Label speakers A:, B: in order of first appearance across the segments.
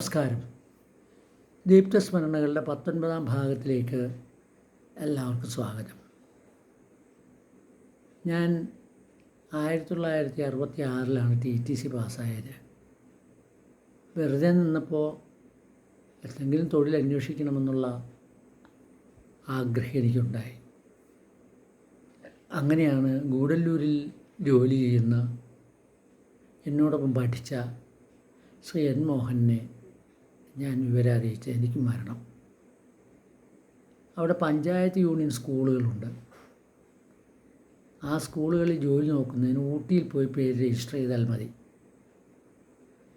A: നമസ്കാരം. ദീപ്തസ്മരണകളുടെ പത്തൊൻപതാം ഭാഗത്തിലേക്ക് എല്ലാവർക്കും സ്വാഗതം. ഞാൻ ആയിരത്തി തൊള്ളായിരത്തി അറുപത്തി ആറിലാണ് ടി ടി സി പാസ്സായത്. വെറുതെ നിന്നപ്പോൾ എന്തെങ്കിലും തൊഴിൽ അന്വേഷിക്കണമെന്നുള്ള ആഗ്രഹം എനിക്കുണ്ടായി. അങ്ങനെയാണ് ഗൂഡല്ലൂരിൽ ജോലി ചെയ്യുന്ന എന്നോടൊപ്പം പഠിച്ച ശ്രീ എൻ മോഹനെ ഞാൻ വിവരം അറിയിച്ച് എനിക്ക് മരണം. അവിടെ പഞ്ചായത്ത് യൂണിയൻ സ്കൂളുകളുണ്ട്. ആ സ്കൂളുകളിൽ ജോലി നോക്കുന്നതിന് ഊട്ടിയിൽ പോയി പേര് രജിസ്റ്റർ ചെയ്താൽ മതി.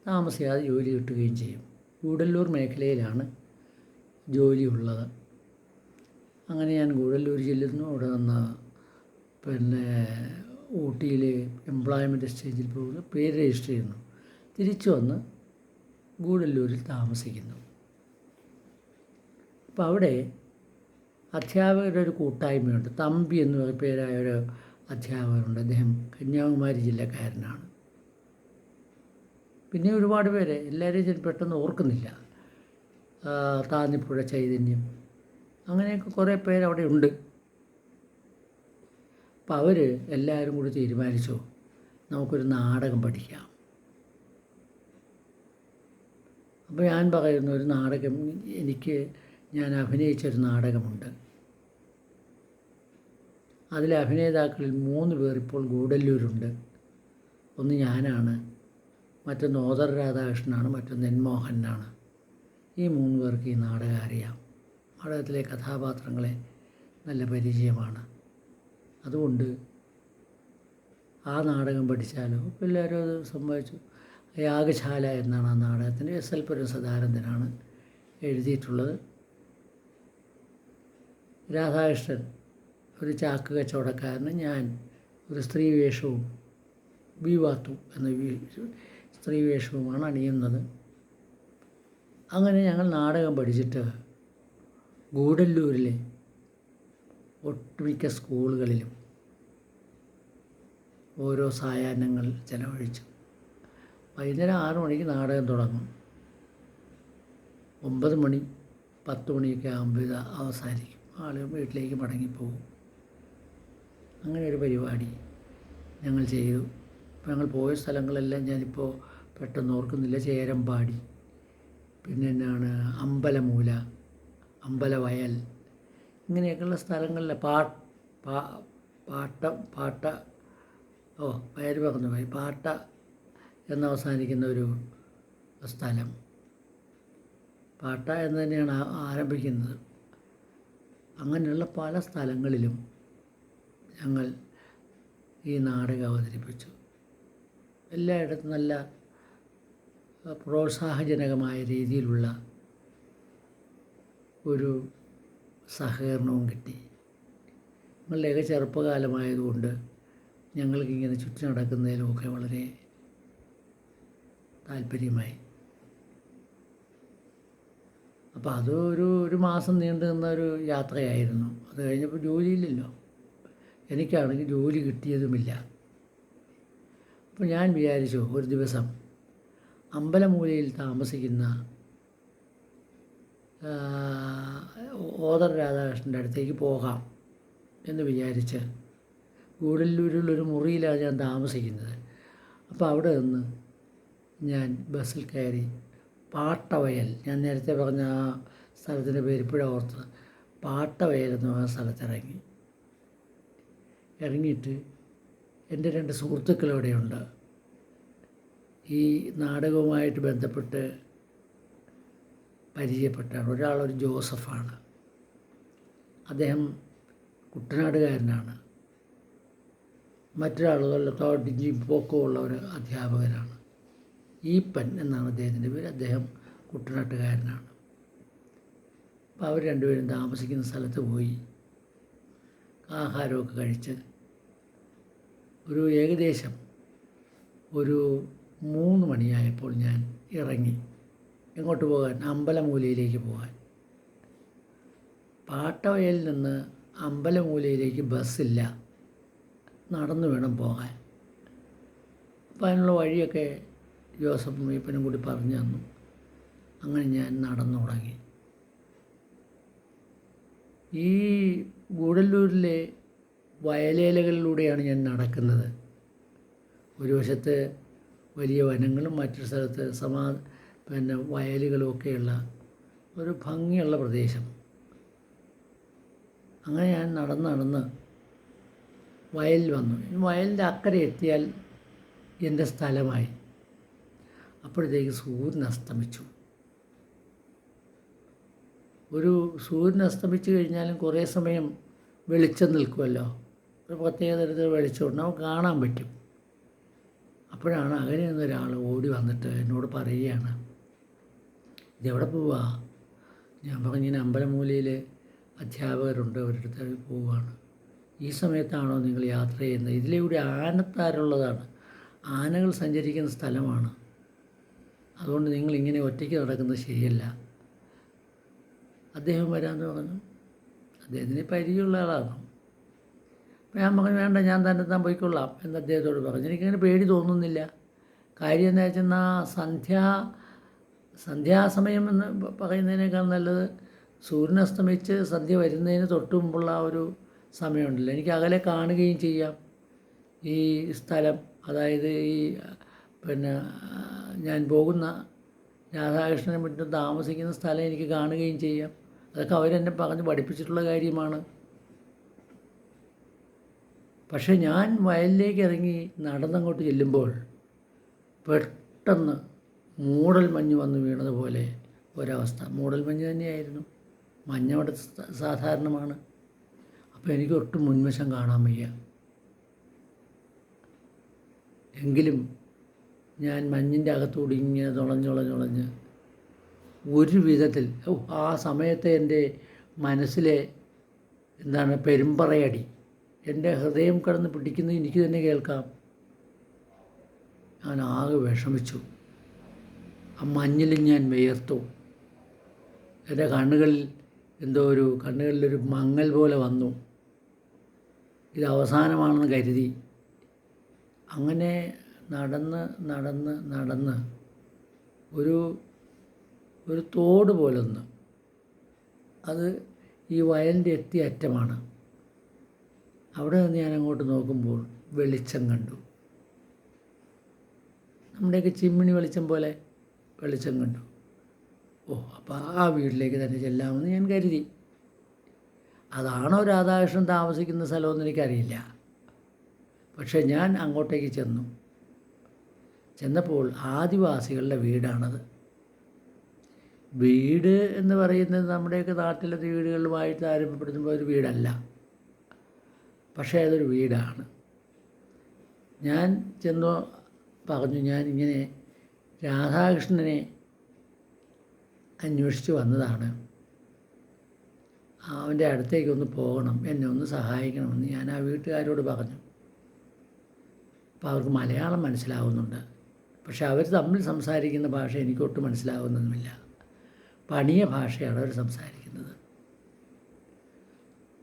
A: താമസിയാതെ ജോലി കിട്ടുകയും ചെയ്യും. ഗൂഡല്ലൂർ മേഖലയിലാണ് ജോലിയുള്ളത്. അങ്ങനെ ഞാൻ ഗൂഡല്ലൂർ ചെല്ലുന്നു. അവിടെ നിന്ന് പിന്നെ ഊട്ടിയിൽ എംപ്ലോയ്മെന്റ് എക്സ്ചേഞ്ചിൽ പോകുന്നു. പേര് രജിസ്റ്റർ ചെയ്യുന്നു. തിരിച്ചു വന്ന് ഗൂഡല്ലൂരിൽ താമസിക്കുന്നു. അപ്പോൾ അവിടെ അധ്യാപകരുടെ ഒരു കൂട്ടായ്മയുണ്ട്. തമ്പി എന്ന് പേരായ ഒരു അധ്യാപകരുണ്ട്. അദ്ദേഹം കന്യാകുമാരി ജില്ലക്കാരനാണ്. പിന്നെ ഒരുപാട് പേരെ എല്ലാവരെയും ഞാൻ പെട്ടെന്ന് ഓർക്കുന്നില്ല. താന്നിപ്പുഴ ചൈതന്യം. അങ്ങനെയൊക്കെ കുറേ പേര് അവിടെ ഉണ്ട്. അപ്പോൾ അവർ എല്ലാവരും കൂടി തീരുമാനിച്ചു നമുക്കൊരു നാടകം പഠിക്കാം. അപ്പോൾ ഞാൻ പറയുന്നു ഒരു നാടകം എനിക്ക് ഞാൻ അഭിനയിച്ചൊരു നാടകമുണ്ട്. അതിലെ അഭിനേതാക്കളിൽ മൂന്ന് പേർ ഇപ്പോൾ ഗൂഡല്ലൂരുണ്ട് ഒന്ന് ഞാനാണ് മറ്റൊന്ന് ഓദർ രാധാകൃഷ്ണനാണ് മറ്റൊന്ന് നെന്മോഹനാണ് ഈ മൂന്ന് പേർക്ക് ഈ നാടകം അറിയാം. നാടകത്തിലെ കഥാപാത്രങ്ങളെ നല്ല പരിചയമാണ്. അതുകൊണ്ട് ആ നാടകം പഠിച്ചാലോ എല്ലാവരും അത് സമ്മതിച്ചു യാഗശാല എന്നാണ് ആ നാടകത്തിന് എസ് എൽ പുരം സദാനന്ദനാണ് എഴുതിയിട്ടുള്ളത്. രാധാകൃഷ്ണൻ ഒരു ചാക്ക് കച്ചവടക്കാരന് ഞാൻ ഒരു സ്ത്രീ വേഷവും ബിവാത്തു എന്ന സ്ത്രീ വേഷവുമാണ് അണിയുന്നത്. അങ്ങനെ ഞങ്ങൾ നാടകം പഠിച്ചിട്ട് ഗൂഡല്ലൂരിലെ ഒട്ടുമിക്ക സ്കൂളുകളിലും ഓരോ സായാഹ്നങ്ങൾ ചെലവഴിച്ചു. വൈകുന്നേരം ആറ് മണിക്ക് നാടകം തുടങ്ങും. ഒമ്പത് മണി പത്ത് മണിയൊക്കെ ആകുമ്പോൾ ഇത് അവസാനിക്കും. ആളുകൾ വീട്ടിലേക്ക് മടങ്ങിപ്പോകും. അങ്ങനെ ഒരു പരിപാടി ഞങ്ങൾ ചെയ്തു. ഇപ്പം ഞങ്ങൾ പോയ സ്ഥലങ്ങളെല്ലാം ഞാനിപ്പോൾ പെട്ടെന്ന് ഓർക്കുന്നില്ല. ചേരമ്പാടി പിന്നെ എന്നാണ് അമ്പലമൂല അമ്പലവയൽ ഇങ്ങനെയൊക്കെയുള്ള സ്ഥലങ്ങളിൽ പാ പാ പാട്ട പാട്ട ഓ പേര് പറഞ്ഞു പോയി പാട്ട എന്ന് അവസാനിക്കുന്ന ഒരു സ്ഥലം. പാട്ട എന്ന് തന്നെയാണ് ആരംഭിക്കുന്നത്. അങ്ങനെയുള്ള പല സ്ഥലങ്ങളിലും ഞങ്ങൾ ഈ നാടകം അവതരിപ്പിച്ചു. എല്ലായിടത്തും നല്ല പ്രോത്സാഹജനകമായ രീതിയിലുള്ള ഒരു സഹകരണവും കിട്ടി. ഞങ്ങളുടെയൊക്കെ ചെറുപ്പകാലമായതുകൊണ്ട് ഞങ്ങൾക്കിങ്ങനെ ചുറ്റി നടക്കുന്നതിലുമൊക്കെ വളരെ താല്പര്യമായി. അപ്പോൾ അത് ഒരു ഒരു മാസം നീണ്ടു നിന്ന ഒരു യാത്രയായിരുന്നു. അത് കഴിഞ്ഞപ്പോൾ ജോലിയില്ലല്ലോ. എനിക്കാണെങ്കിൽ ജോലി കിട്ടിയതുമില്ല. അപ്പോൾ ഞാൻ വിചാരിച്ചു ഒരു ദിവസം അമ്പലമൂലയിൽ താമസിക്കുന്ന ഓദർ രാധാകൃഷ്ണന്റെ അടുത്തേക്ക് പോകാം എന്ന് വിചാരിച്ച് ഗൂഡല്ലൂരിലൊരു മുറിയിലാണ് ഞാൻ താമസിക്കുന്നത്. അപ്പോൾ അവിടെ നിന്ന് ഞാൻ ബസ്സിൽ കയറി പാട്ടവയൽ ഞാൻ നേരത്തെ പറഞ്ഞ ആ സ്ഥലത്തിന്റെ പേര് ഇപ്പോഴാണ് ഓർത്തത് പാട്ടവയൽ എന്ന് പറഞ്ഞ സ്ഥലത്തിറങ്ങി. ഇറങ്ങിയിട്ട് എന്റെ രണ്ട് സുഹൃത്തുക്കൾ ഇവിടെയുണ്ട്. ഈ നാടകവുമായിട്ട് ബന്ധപ്പെട്ട് പരിചയപ്പെട്ടാണ് ഒരാളൊരു ജോസഫാണ്. അദ്ദേഹം കുട്ടനാടുകാരനാണ്. മറ്റൊരാളുകൾ തോട്ടിഞ്ചി പോക്കമുള്ള ഒരു അധ്യാപകനാണ്. ഈപ്പൻ എന്നാണ് അദ്ദേഹത്തിന്റെ പേര്. അദ്ദേഹം കുട്ടനാട്ടുകാരനാണ്. അപ്പോൾ അവർ രണ്ടുപേരും താമസിക്കുന്ന സ്ഥലത്ത് പോയി ആഹാരമൊക്കെ കഴിച്ച് ഒരു ഏകദേശം ഒരു മൂന്ന് മണിയായപ്പോൾ ഞാൻ ഇറങ്ങി എങ്ങോട്ട് പോകാൻ? അമ്പലമൂലയിലേക്ക് പോകാൻ. പാട്ടവയലിൽ നിന്ന് അമ്പലമൂലയിലേക്ക് ബസ്സില്ല. നടന്നു വേണം പോകാൻ. അപ്പോൾ അതിനുള്ള വഴിയൊക്കെ ജോസഫും വീപ്പനും കൂടി പറഞ്ഞു തന്നു. അങ്ങനെ ഞാൻ നടന്നു തുടങ്ങി. ഈ ഗൂഡല്ലൂരിലെ വയലേലകളിലൂടെയാണ് ഞാൻ നടക്കുന്നത്. ഒരു വശത്ത് വലിയ വനങ്ങളും മറ്റൊരു സ്ഥലത്ത് സമാ പിന്നെ വയലുകളും ഒക്കെയുള്ള ഒരു ഭംഗിയുള്ള പ്രദേശം. അങ്ങനെ ഞാൻ നടന്ന് നടന്ന് വയലിൽ വന്നു. വയലിന്റെ അക്കരെ എത്തിയാൽ എന്റെ സ്ഥലമായി. അപ്പോഴത്തേക്ക് സൂര്യൻ അസ്തമിച്ചു. ഒരു സൂര്യൻ അസ്തമിച്ചു കഴിഞ്ഞാലും കുറേ സമയം വെളിച്ചം നിൽക്കുമല്ലോ. ഒരു പ്രത്യേക തരത്തിൽ വെളിച്ചമുണ്ട് നമുക്ക് കാണാൻ പറ്റും. അപ്പോഴാണ് അകലെ നിന്ന് ഒരാൾ ഓടി വന്നിട്ട് എന്നോട് പറയുകയാണ്. ഇതെവിടെ പോവാ? ഞാൻ പറഞ്ഞു അമ്പലമൂലയിൽ അധ്യാപകരുണ്ട് അവരുടെ അടുത്ത് പോവുകയാണ്. ഈ സമയത്താണോ നിങ്ങൾ യാത്ര ചെയ്യുന്നത്? ഇതിലൂടെ ആനത്താരുള്ളതാണ്. ആനകൾ സഞ്ചരിക്കുന്ന സ്ഥലമാണ്. അതുകൊണ്ട് നിങ്ങൾ ഇങ്ങനെ ഒറ്റയ്ക്ക് നടക്കുന്നത് ശരിയല്ല. അദ്ദേഹം വരാമെന്ന് പറഞ്ഞു. അദ്ദേഹത്തിന് പരിചയമുള്ള ആളാണ്. അപ്പോൾ ഞാൻ പറഞ്ഞു വേണ്ട ഞാൻ തന്നെ താൻ പോയിക്കൊള്ളാം എന്ന് അദ്ദേഹത്തോട് പറഞ്ഞു. എനിക്കങ്ങനെ പേടി തോന്നുന്നില്ല. കാര്യം എന്താ വെച്ചാൽ സന്ധ്യാ സന്ധ്യാസമയം എന്ന് പറയുന്നതിനേക്കാൾ നല്ലത് സൂര്യൻ അസ്തമിച്ച് സന്ധ്യ വരുന്നതിന് തൊട്ട് മുമ്പുള്ള ഒരു സമയമുണ്ടല്ലോ. എനിക്ക് അകലെ കാണുകയും ചെയ്യാം ഈ സ്ഥലം. അതായത് ഈ പിന്നെ ഞാൻ പോകുന്ന രാധാകൃഷ്ണനെ മറ്റും താമസിക്കുന്ന സ്ഥലം എനിക്ക് കാണുകയും ചെയ്യാം. അതൊക്കെ അവരെന്നെ പറഞ്ഞ് പഠിപ്പിച്ചിട്ടുള്ള കാര്യമാണ്. പക്ഷേ ഞാൻ വയലിലേക്ക് ഇറങ്ങി നടന്നങ്ങോട്ട് ചെല്ലുമ്പോൾ പെട്ടെന്ന് മൂടൽ മഞ്ഞ് വന്ന് വീണതുപോലെ ഒരവസ്ഥ. മൂടൽ മഞ്ഞ് തന്നെയായിരുന്നു. മഞ്ഞ അവിടെ സാധാരണമാണ്. അപ്പോൾ എനിക്ക് ഒട്ടും മുൻവശം കാണാൻ വയ്യ. എങ്കിലും ഞാൻ മഞ്ഞിന്റെ അകത്തൂടി ഇങ്ങനെ തുളഞ്ഞുളഞ്ഞുളഞ്ഞ് ഒരു വിധത്തിൽ ആ സമയത്തെ എന്റെ മനസ്സിലെ എന്താണ് പെരുമ്പറയടി. എന്റെ ഹൃദയം കടന്ന് പിടിക്കുന്നത് എനിക്ക് തന്നെ കേൾക്കാം. ഞാൻ ആകെ വിഷമിച്ചു. ആ മഞ്ഞിൽ ഞാൻ വിയർത്തു. എന്റെ കണ്ണുകളിൽ എന്തോ ഒരു കണ്ണുകളിലൊരു മങ്ങൽ പോലെ വന്നു. ഇത് അവസാനമാണെന്ന് കരുതി. അങ്ങനെ നടന്ന് നടന്ന് നടന്ന് ഒരു ഒരു തോട് പോലൊന്ന്. അത് ഈ വയലിന്റെ എത്തിയ അറ്റമാണ്. അവിടെ നിന്ന് ഞാൻ അങ്ങോട്ട് നോക്കുമ്പോൾ വെളിച്ചം കണ്ടു. നമ്മുടെയൊക്കെ ചിമ്മിണി വെളിച്ചം പോലെ വെളിച്ചം കണ്ടു. ഓ അപ്പോൾ ആ വീട്ടിലേക്ക് തന്നെ ചെല്ലാമെന്ന് ഞാൻ കരുതി. അതാണോ രാധാകൃഷ്ണൻ താമസിക്കുന്ന സ്ഥലമെന്ന് എനിക്കറിയില്ല. പക്ഷേ ഞാൻ അങ്ങോട്ടേക്ക് ചെന്നു. ചെന്നപ്പോൾ ആദിവാസികളുടെ വീടാണത്. വീട് എന്ന് പറയുന്നത് നമ്മുടെയൊക്കെ നാട്ടിലെ വീടുകളുമായിട്ട് താരതമ്യപ്പെടുത്തുമ്പോൾ ഒരു വീടല്ല. പക്ഷേ അതൊരു വീടാണ്. ഞാൻ ചെന്നു പറഞ്ഞു ഞാൻ ഇങ്ങനെ രാധാകൃഷ്ണനെ അന്വേഷിച്ച് വന്നതാണ്. അവന്റെ അടുത്തേക്കൊന്ന് പോകണം എന്നെ ഒന്ന് സഹായിക്കണമെന്ന് ഞാൻ ആ വീട്ടുകാരോട് പറഞ്ഞു. അപ്പോൾ അവർക്ക് മലയാളം മനസ്സിലാവുന്നുണ്ട്. പക്ഷെ അവർ തമ്മിൽ സംസാരിക്കുന്ന ഭാഷ എനിക്ക് ഒട്ടും മനസ്സിലാവുന്നതുമില്ല. പണിയ ഭാഷയാണ് അവർ സംസാരിക്കുന്നത്.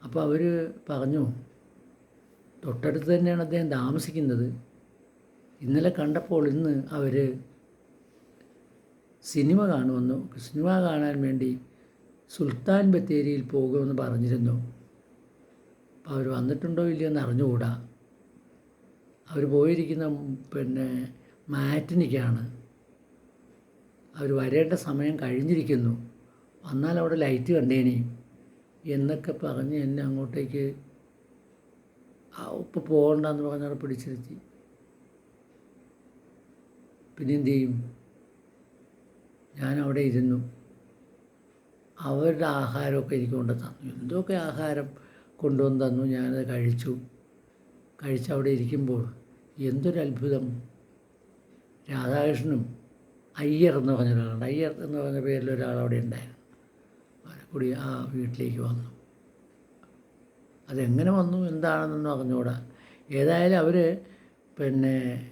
A: അപ്പോൾ അവർ പറഞ്ഞു തൊട്ടടുത്ത് തന്നെയാണ് അദ്ദേഹം താമസിക്കുന്നത്. ഇന്നലെ കണ്ടപ്പോൾ ഇന്ന് അവർ സിനിമ കാണുമെന്നു സിനിമ കാണാൻ വേണ്ടി സുൽത്താൻ ബത്തേരിയിൽ പോകുമെന്ന് പറഞ്ഞിരുന്നു. അപ്പോൾ അവർ വന്നിട്ടുണ്ടോ ഇല്ലയോ എന്ന് അറിഞ്ഞുകൂടാ. അവർ പോയിരിക്കുന്ന പിന്നെ മാറ്റിനിക്കാണ് അവർ വരേണ്ട സമയം കഴിഞ്ഞിരിക്കുന്നു. വന്നാൽ അവിടെ ലൈറ്റ് കണ്ടേനി എന്നൊക്കെ പറഞ്ഞ് എന്നെ അങ്ങോട്ടേക്ക് ഉപ്പ് പോകണ്ടെന്ന് പറഞ്ഞവിടെ പിടിച്ചിരുത്തി. പിന്നെ എന്തു ചെയ്യും? ഞാൻ അവിടെ ഇരുന്നു. അവരുടെ ആഹാരമൊക്കെ എനിക്ക് കൊണ്ട് തന്നു. എന്തൊക്കെ ആഹാരം കൊണ്ടുവന്ന് തന്നു? ഞാനത് കഴിച്ചു. കഴിച്ച് അവിടെ ഇരിക്കുമ്പോൾ എന്തൊരു അത്ഭുതം രാധാകൃഷ്ണനും അയ്യർ എന്ന് പറഞ്ഞ ഒരാളുണ്ട് അയ്യർ എന്ന് പറഞ്ഞ പേരിൽ ഒരാൾ അവിടെ ഉണ്ടായിരുന്നു. കൂടി ആ വീട്ടിലേക്ക് വന്നു. അതെങ്ങനെ വന്നു? എന്താണെന്നൊന്നും അറിഞ്ഞുകൂടാ. ഏതായാലും അവർ പിന്നെ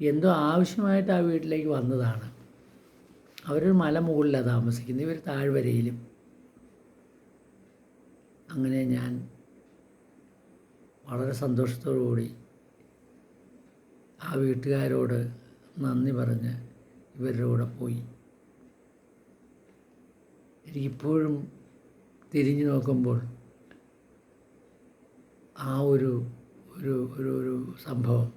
A: എന്തോ ആവശ്യമായിട്ട് ആ വീട്ടിലേക്ക് വന്നതാണ്. അവരൊരു മലമുകളിലാണ് താമസിക്കുന്നത്. ഇവർ താഴ്വരയിലും. അങ്ങനെ ഞാൻ വളരെ സന്തോഷത്തോടു കൂടി ആ വീട്ടുകാരോട് നന്ദി പറഞ്ഞ് ഇവരുടെ കൂടെ പോയി. എനിക്കിപ്പോഴും തിരിഞ്ഞു നോക്കുമ്പോൾ ആ ഒരു ഒരു ഒരു ഒരു സംഭവം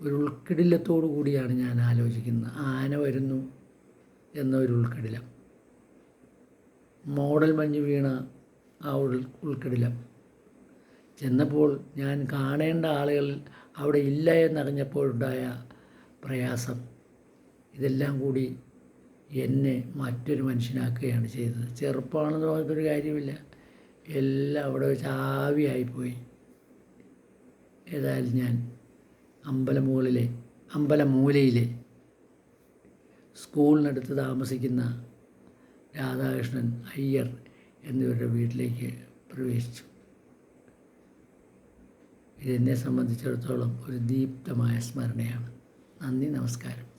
A: ഒരു ഉൾക്കിടിലത്തോടു കൂടിയാണ് ഞാൻ ആലോചിക്കുന്നത്. ആന വരുന്നു എന്ന ഒരു ഉൾക്കിടിലം. മോഡൽ മഞ്ഞ് വീണ ആ ഉൾ ഉൾക്കിടിലം. ചെന്നപ്പോൾ ഞാൻ കാണേണ്ട ആളുകൾ അവിടെ ഇല്ല എന്നറിഞ്ഞപ്പോഴുണ്ടായ പ്രയാസം. ഇതെല്ലാം കൂടി എന്നെ മറ്റൊരു മനുഷ്യനാക്കുകയാണ് ചെയ്തത്. ചെറുപ്പമാണെന്ന് പറഞ്ഞിട്ടൊരു കാര്യമില്ല. എല്ലാം അവിടെ വെച്ച് ആവിയായിപ്പോയി. ഏതായാലും ഞാൻ അമ്പലമുകളിലെ അമ്പലമൂലയിലെ സ്കൂളിനടുത്ത് താമസിക്കുന്ന രാധാകൃഷ്ണൻ അയ്യർ എന്നിവരുടെ വീട്ടിലേക്ക് പ്രവേശിച്ചു. ഇതെന്നെ സംബന്ധിച്ചിടത്തോളം ഒരു ദീപ്തമായ സ്മരണയാണ്. നന്ദി നമസ്കാരം.